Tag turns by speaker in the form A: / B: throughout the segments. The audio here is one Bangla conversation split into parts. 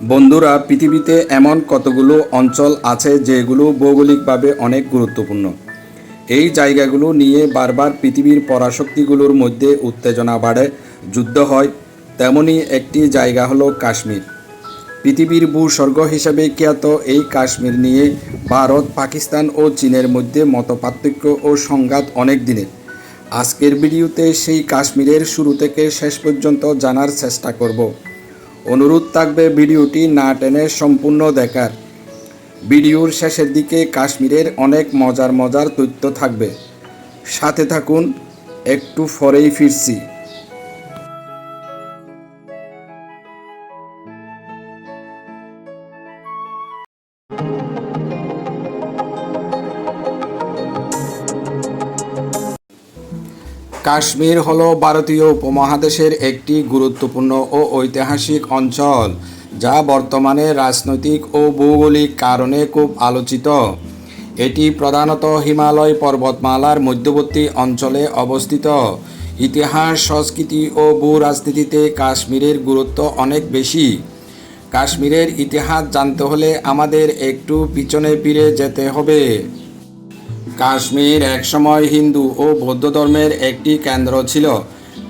A: বন্ধুরা, পৃথিবীতে এমন কতগুলো অঞ্চল আছে যেগুলো ভৌগোলিকভাবে অনেক গুরুত্বপূর্ণ? এই জায়গাগুলো নিয়ে বারবার পৃথিবীর পরাশক্তিগুলোর মধ্যে উত্তেজনা বাড়ে, যুদ্ধ হয়। তেমনই একটি জায়গা হলো কাশ্মীর। পৃথিবীর ভূস্বর্গ হিসেবে খ্যাত এই কাশ্মীর নিয়ে ভারত, পাকিস্তান ও চীনের মধ্যে মতপার্থক্য ও সংঘাত অনেক দিনের। আজকের ভিডিওতে সেই কাশ্মীরের শুরু থেকে শেষ পর্যন্ত জানার চেষ্টা করব। অনুরোধ থাকবে ভিডিওটি না টেনে সম্পূর্ণ দেখার। ভিডিওর শেষের দিকে কাশ্মীরের অনেক মজার মজার তথ্য থাকবে। সাথে থাকুন, একটু ফরেই ফিরছি। কাশ্মীর হলো ভারতীয় উপমহাদেশের একটি গুরুত্বপূর্ণ ও ঐতিহাসিক অঞ্চল, যা বর্তমানে রাজনৈতিক ও ভৌগোলিক কারণে খুব আলোচিত। এটি প্রধানত হিমালয় পর্বতমালার মধ্যবর্তী অঞ্চলে অবস্থিত। ইতিহাস, সংস্কৃতি ও ভূ রাজনীতিতে কাশ্মীরের গুরুত্ব অনেক বেশি। কাশ্মীরের ইতিহাস জানতে হলে আমাদের একটু পিছনে ফিরে যেতে হবে। কাশ্মীর একসময় হিন্দু ও বৌদ্ধ ধর্মের একটি কেন্দ্র ছিল।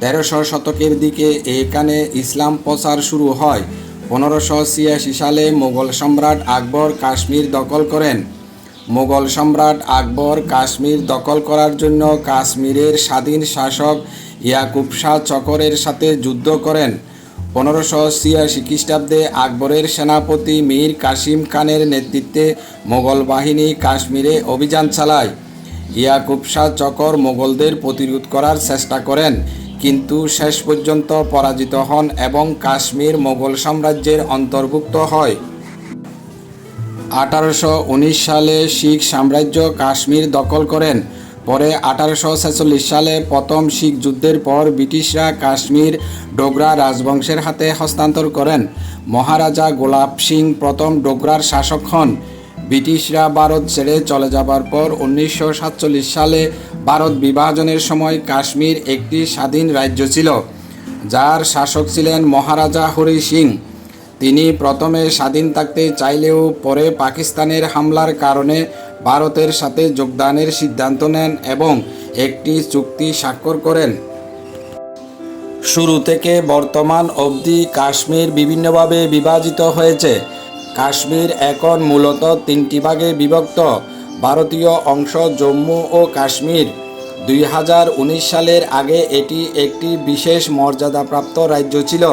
A: তেরোশো শতকের দিকে এখানে ইসলাম প্রচার শুরু হয়। পনেরোশো ছিয়াশি সালে মোগল সম্রাট আকবর কাশ্মীর দখল করেন। মোগল সম্রাট আকবর কাশ্মীর দখল করার জন্য কাশ্মীরের স্বাধীন শাসক ইয়াকুব শাহ চকরের সাথে যুদ্ধ করেন। পনেরোশো ছিয়াশি খ্রিস্টাব্দে আকবরের সেনাপতি মীর কাসিম খানের নেতৃত্বে মোগল বাহিনী কাশ্মীরে অভিযান চালায়। ইয়াকুব শাহ চকর মোগলদের প্রতিরোধ করার চেষ্টা করেন, কিন্তু শেষ পর্যন্ত পরাজিত হন এবং কাশ্মীর মোগল সাম্রাজ্যের অন্তর্ভুক্ত হয়। আঠারোশো উনিশ সালে শিখ সাম্রাজ্য কাশ্মীর দখল করেন। পরে আঠারোশো ছেচল্লিশ সালে প্রথম শিখ যুদ্ধের পর ব্রিটিশরা কাশ্মীর ডোগরা রাজবংশের হাতে হস্তান্তর করেন। মহারাজা গোলাপ সিং প্রথম ডোগরার শাসক হন। ব্রিটিশরা ভারত ছেড়ে চলে যাবার পর উনিশশো সাতচল্লিশ সালে ভারত বিভাজনের সময় কাশ্মীর একটি স্বাধীন রাজ্য ছিল, যার শাসক ছিলেন মহারাজা হরি সিং। তিনি প্রথমে স্বাধীন থাকতে চাইলেও পরে পাকিস্তানের হামলার কারণে ভারতের সাথে যোগদানের সিদ্ধান্ত নেন এবং একটি চুক্তি স্বাক্ষর করেন। শুরু থেকে বর্তমান অবধি কাশ্মীর বিভিন্নভাবে বিভাজিত হয়েছে। কাশ্মীর এখন মূলত তিনটি ভাগে বিভক্ত। ভারতীয় অংশ জম্মু ও কাশ্মীর। দুই হাজার উনিশ সালের আগে এটি একটি বিশেষ মর্যাদাপ্রাপ্ত রাজ্য ছিল।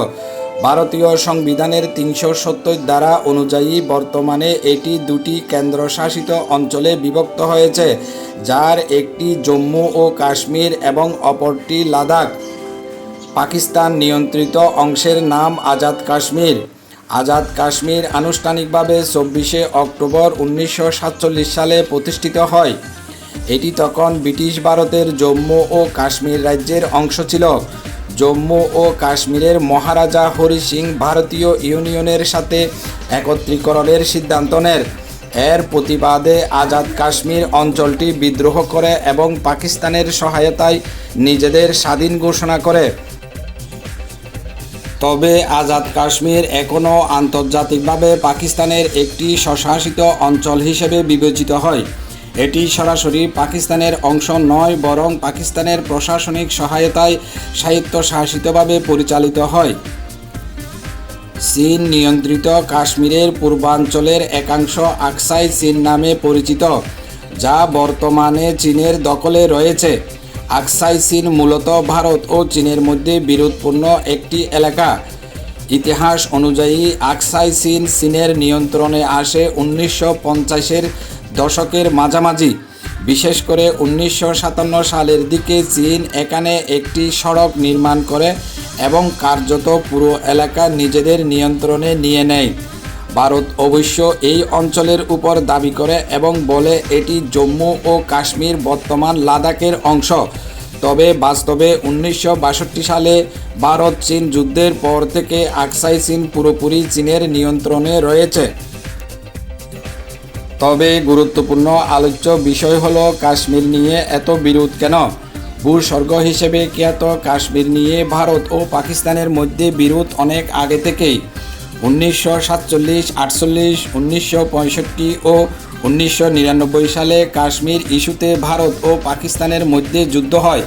A: ভারতীয় সংবিধানের তিনশো সত্তর দ্বারা অনুযায়ী বর্তমানে এটি দুটি কেন্দ্রশাসিত অঞ্চলে বিভক্ত হয়েছে, যার একটি জম্মু ও কাশ্মীর এবং অপরটি লাদাখ। পাকিস্তান নিয়ন্ত্রিত অংশের নাম আজাদ কাশ্মীর। আজাদ কাশ্মীর আনুষ্ঠানিকভাবে চব্বিশে অক্টোবর উনিশশো সাতচল্লিশ সালে প্রতিষ্ঠিত হয়। এটি তখন ব্রিটিশ ভারতের জম্মু ও কাশ্মীর রাজ্যের অংশ ছিল। জম্মু ও কাশ্মীরের মহারাজা হরি সিং ভারতীয় ইউনিয়নের সাথে একত্রীকরণের সিদ্ধান্ত নেন। এর প্রতিবাদে আজাদ কাশ্মীর অঞ্চলটি বিদ্রোহ করে এবং পাকিস্তানের সহায়তায় নিজেদের স্বাধীন ঘোষণা করে। তবে আজাদ কাশ্মীর এখনও আন্তর্জাতিকভাবে পাকিস্তানের একটি স্বশাসিত অঞ্চল হিসেবে বিবেচিত হয়। এটি সরাসরি পাকিস্তানের অংশ নয়, বরং পাকিস্তানের প্রশাসনিক সহায়তায় স্বায়ত্তশাসিতভাবে পরিচালিত হয়। চীন নিয়ন্ত্রিত কাশ্মীরের পূর্বাঞ্চলের একাংশ আকসাই চীন নামে পরিচিত, যা বর্তমানে চীনের দখলে রয়েছে। আকসাই চীন মূলত ভারত ও চীনের মধ্যে বিরোধপূর্ণ একটি এলাকা। ইতিহাস অনুযায়ী, আকসাই চীন চীনের নিয়ন্ত্রণে আসে উনিশশো পঞ্চাশের দশকের মাঝামাঝি। বিশেষ করে উনিশশো সাতান্ন সালের দিকে চীন এখানে একটি সড়ক নির্মাণ করে এবং কার্যত পুরো এলাকা নিজেদের নিয়ন্ত্রণে নিয়ে নেয়। ভারত অবশ্য এই অঞ্চলের উপর দাবি করে এবং বলে এটি জম্মু ও কাশ্মীর বর্তমান লাদাখের অংশ। তবে বাস্তবে উনিশশো বাষট্টি সালে ভারত চীন যুদ্ধের পর থেকে আকসাই চীন পুরোপুরি চীনের নিয়ন্ত্রণে রয়েছে। তবে গুরুত্বপূর্ণ আলোচ্য বিষয় হলো কাশ্মীর নিয়ে এত বিরোধ কেন? ভূস্বর্গ হিসেবে খ্যাত কাশ্মীর নিয়ে ভারত ও পাকিস্তানের মধ্যে বিরোধ অনেক আগে থেকেই। উনিশশো সাতচল্লিশ, আটচল্লিশ, উনিশশো পঁয়ষট্টি ও উনিশশো নিরানব্বই সালে কাশ্মীর ইস্যুতে ভারত ও পাকিস্তানের মধ্যে যুদ্ধ হয়।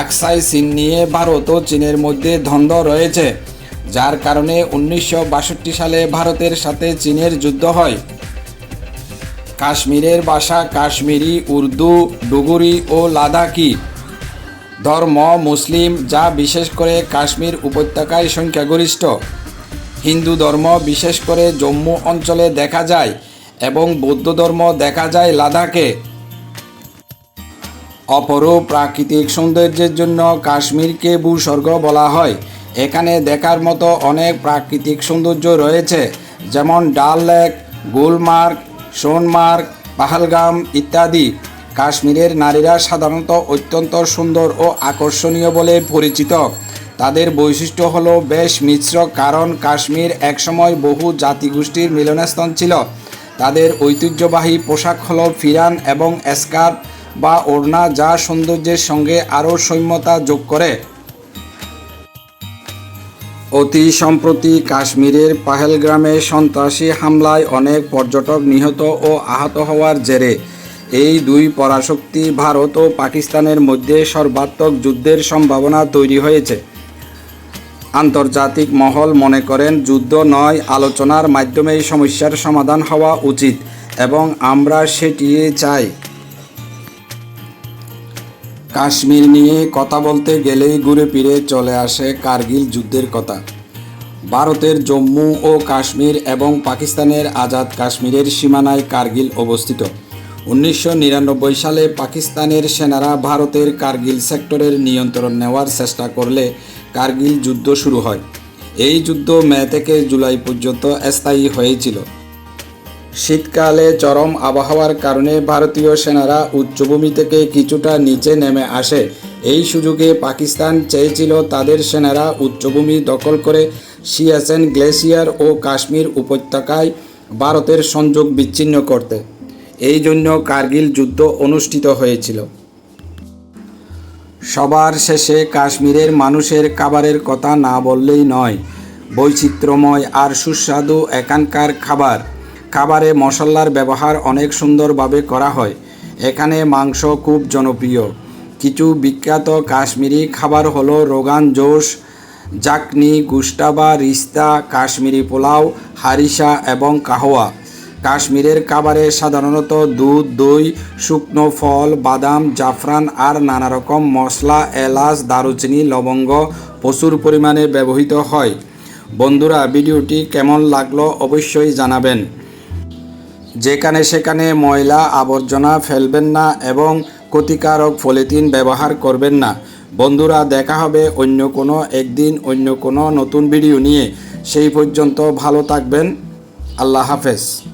A: আকসাই চীন নিয়ে ভারত ও চীনের মধ্যে দ্বন্দ্ব রয়েছে, যার কারণে উনিশশো বাষট্টি সালে ভারতের সাথে চীনের যুদ্ধ হয়। কাশ্মীরের ভাষা কাশ্মীরি, উর্দু, ডুগুরি ও লাদাখি ধর্ম মুসলিম, যা বিশেষ করে কাশ্মীর উপত্যকায় সংখ্যাগরিষ্ঠ। হিন্দু ধর্ম বিশেষ করে জম্মু অঞ্চলে দেখা যায় এবং বৌদ্ধ ধর্ম দেখা যায় লাদাখে। অপরূপ প্রাকৃতিক সৌন্দর্যের জন্য কাশ্মীরকে ভূস্বর্গ বলা হয়। এখানে দেখার মতো অনেক প্রাকৃতিক সৌন্দর্য রয়েছে, যেমন ডাল লেক, গুলমার্গ সোনমার্গ, পাহালগাম ইত্যাদি। কাশ্মীরের নারীরা সাধারণত অত্যন্ত সুন্দর ও আকর্ষণীয় বলে পরিচিত। তাদের বৈশিষ্ট্য হলো বেশ মিশ্র, কারণ কাশ্মীর একসময় বহু জাতিগোষ্ঠীর মিলনস্থান ছিল। তাদের ঐতিহ্যবাহী পোশাক হলো ফিরান এবং স্কার্ফ বা ওড়না, যা সৌন্দর্যের সঙ্গে আরও সৌম্যতা যোগ করে। অতি সম্প্রতি কাশ্মীরের পাহেলগ্রামে সন্ত্রাসী হামলায় অনেক পর্যটক নিহত ও আহত হওয়ার জেরে এই দুই পরাশক্তি ভারত ও পাকিস্তানের মধ্যে সর্বাত্মক যুদ্ধের সম্ভাবনা তৈরি হয়েছে। আন্তর্জাতিক মহল মনে করেন যুদ্ধ নয়, আলোচনার মাধ্যমেই সমস্যার সমাধান হওয়া উচিত এবং আমরা সেটি চাই। কাশ্মীর নিয়ে কথা বলতে গেলেই ঘুরে ফিরে চলে আসে কার্গিল যুদ্ধের কথা। ভারতের জম্মু ও কাশ্মীর এবং পাকিস্তানের আজাদ কাশ্মীরের সীমানায় কার্গিল অবস্থিত। উনিশশো নিরানব্বই সালে পাকিস্তানের সেনারা ভারতের কার্গিল সেক্টরের নিয়ন্ত্রণ নেওয়ার চেষ্টা করলে কার্গিল যুদ্ধ শুরু হয়। এই যুদ্ধ মে থেকে জুলাই পর্যন্ত স্থায়ী হয়েছিল। শীতকালে চরম আবহাওয়ার কারণে ভারতীয় সেনারা উচ্চভূমি থেকে কিছুটা নিচে নেমে আসে। এই সুযোগে পাকিস্তান চেয়েছিল তাদের সেনারা উচ্চভূমি দখল করে সিয়াচেন গ্লেসিয়ার ও কাশ্মীর উপত্যকায় ভারতের সংযোগ বিচ্ছিন্ন করতে। এই জন্য কার্গিল যুদ্ধ অনুষ্ঠিত হয়েছিল। সবার শেষে কাশ্মীরের মানুষের খাবারের কথা না বললেই নয়। বৈচিত্র্যময় আর সুস্বাদু এখানকার খাবার। খাবারে মশলার ব্যবহার অনেক সুন্দরভাবে করা হয়। এখানে মাংস খুব জনপ্রিয়। কিছু বিখ্যাত কাশ্মীরি খাবার হলো রোগান জোশ, জাকনি গুস্টাবা রিস্তা, কাশ্মীরি পোলাও, হারিসা এবং কাহওয়া কাশ্মীরের খাবারে সাধারণত দুধ, দই, শুকনো ফল, বাদাম, জাফরান আর নানা রকম মশলা, এলাচ, দারুচিনি, লবঙ্গ প্রচুর পরিমাণে ব্যবহৃত হয়। বন্ধুরা, ভিডিওটি কেমন লাগল অবশ্যই জানাবেন। যেখানে সেখানে ময়লা আবর্জনা ফেলবেন না এবং ক্ষতিকারক পলিথিন ব্যবহার করবেন না। বন্ধুরা, দেখা হবে অন্য কোনো একদিন, অন্য কোনো নতুন ভিডিও নিয়ে। সেই পর্যন্ত ভালো থাকবেন। আল্লাহ হাফেজ।